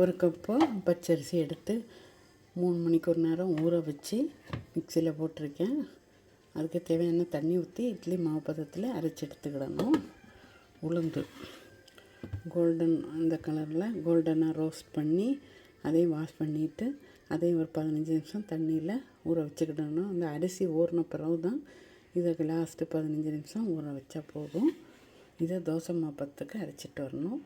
ஒரு கப்பு பச்சரிசி எடுத்து மூணு மணிக்கு ஒரு நேரம் ஊற வச்சு மிக்சியில் போட்டிருக்கேன். அதுக்கு தேவையான தண்ணி ஊற்றி இட்லி மாவு பதத்தில் அரைச்சி எடுத்துக்கிடணும். உளுந்து. கோல்டன் அந்த கலரில் கோல்டனாக ரோஸ்ட் பண்ணி அதையும் வாஷ் பண்ணிவிட்டு அதையும் ஒரு பதினஞ்சு நிமிஷம் தண்ணியில் ஊற வச்சுக்கிடணும். அந்த அரிசி ஊறின பிறகு தான் இதை லாஸ்ட்டு பதினஞ்சு நிமிஷம் ஊற வச்சா போதும். இதை தோசை மாப்பத்துக்கு அரைச்சிட்டு வரணும்.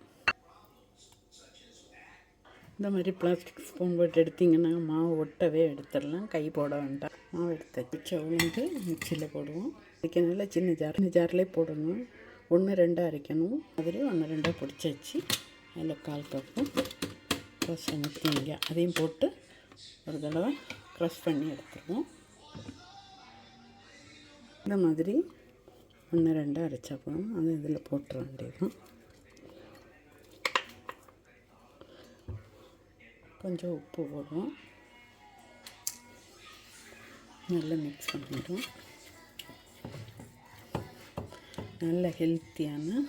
இந்த மாதிரி பிளாஸ்டிக் ஸ்பூன் போட்டு எடுத்திங்கன்னா மாவு ஒட்டவே எடுத்துடலாம். கை போட வேண்டாம். மாவு எடுத்து மிச்சம் உளுந்து மிக்சியில் போடுவோம். அரைக்கணும்ல சின்ன ஜார் சின்ன ஜார்லேயே போடணும். ஒன்று ரெண்டாக அரைக்கணும். அதில் ஒன்று ரெண்டாக பிடிச்சி வச்சு அதில் கால் கப்பு க்ரஷ் பண்ணி அதையும் போட்டு ஒரு தடவை க்ரஷ் பண்ணி எடுத்துருவோம். இந்த மாதிரி ஒன்று ரெண்டாக அரைச்சா போதும். அது இதில் போட்டுற வேண்டியதுதான். கொஞ்சம் உப்பு போடுவோம் நல்லா மிக்ஸ் பண்ணிடும் நல்ல ஹெல்த்தியான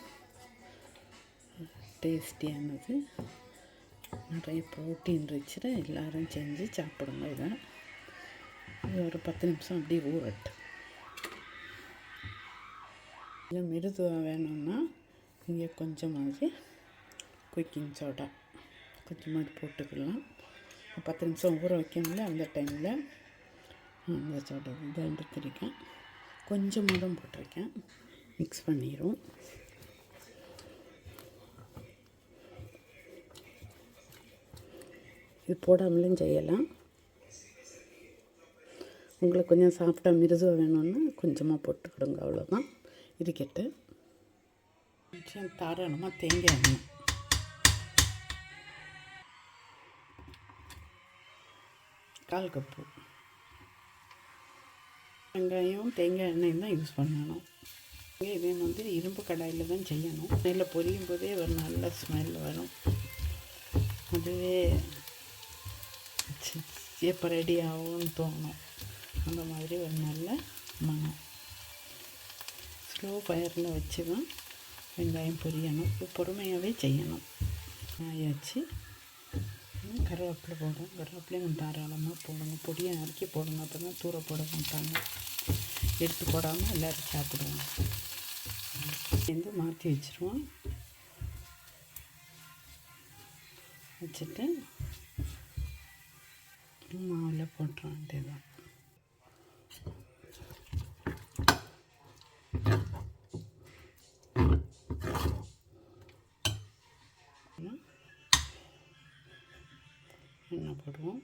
டேஸ்டியானது நிறைய ப்ரோட்டீன் ரிச்சில் எல்லோரும் செஞ்சு சாப்பிடுங்க இதை இது ஒரு பத்து நிமிஷம் அப்படியே ஊறட்டு இல்லை மிருதுவாக வேணும்னா இங்கே கொஞ்சமாவது குக்கிங் சோடா கொஞ்சமாக போட்டுக்கலாம். பத்து நிமிஷம் ஊற வைக்கணும்ல அந்த டைமில் அந்த சோடா இதை எடுத்துருக்கேன். கொஞ்சமாக தான் போட்டிருக்கேன். மிக்ஸ் பண்ணிடும் இது போடாமலும் செய்யலாம். உங்களுக்கு கொஞ்சம் சாப்பிட்டா மிருதுவாக வேணும்னா கொஞ்சமாக போட்டுக்கிடுங்க அவ்வளோதான் இருக்கட்டு கொஞ்சம் தாராளமாக தேங்காய் எண்ணெய். கால் கப்பு. வெங்காயம் தேங்காய் எண்ணெயும் தான் யூஸ் பண்ணணும். இதே வந்து இரும்பு கடாயில் தான் செய்யணும். நெல்லில் பொரியும் போதே ஒரு நல்ல ஸ்மெல் வரும். அதுவே எப்போ ரெடி ஆகும்னு தோணும். அந்த மாதிரி ஒரு நல்ல மனம் ஸ்லோ ஃபயரில் வச்சு தான் வெங்காயம் பொரியணும். பொறுமையாகவே செய்யணும். ஆயாச்சு. கருவேப்பிலை போடும் கருவேப்பிலையும் தாராளமாக போடுங்க. பொடியை நறுக்கி போடுங்க அப்போ தான் தூர போட மாட்டாங்க. எடுத்து போடாமல் எல்லோரும் சாப்பிடுவாங்க. வந்து மாற்றி வச்சுருவோம். வச்சுட்டு மாவில் போட்டுற வேண்டியதான் எண்ணெய் போடுவோம்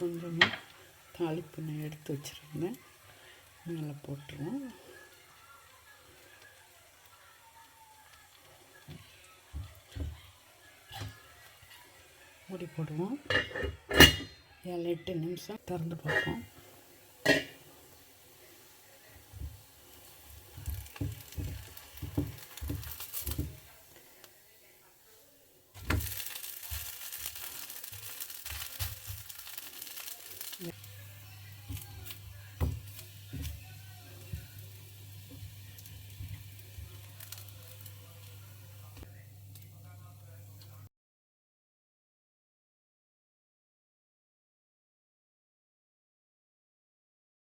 கொஞ்சமாக தாளிப்பு நான் எடுத்து வச்சுருந்தேன். மேலே போட்டுருவோம். மூடி போடுவோம். ஏழு எட்டு நிமிஷம் திறந்து பார்ப்போம்.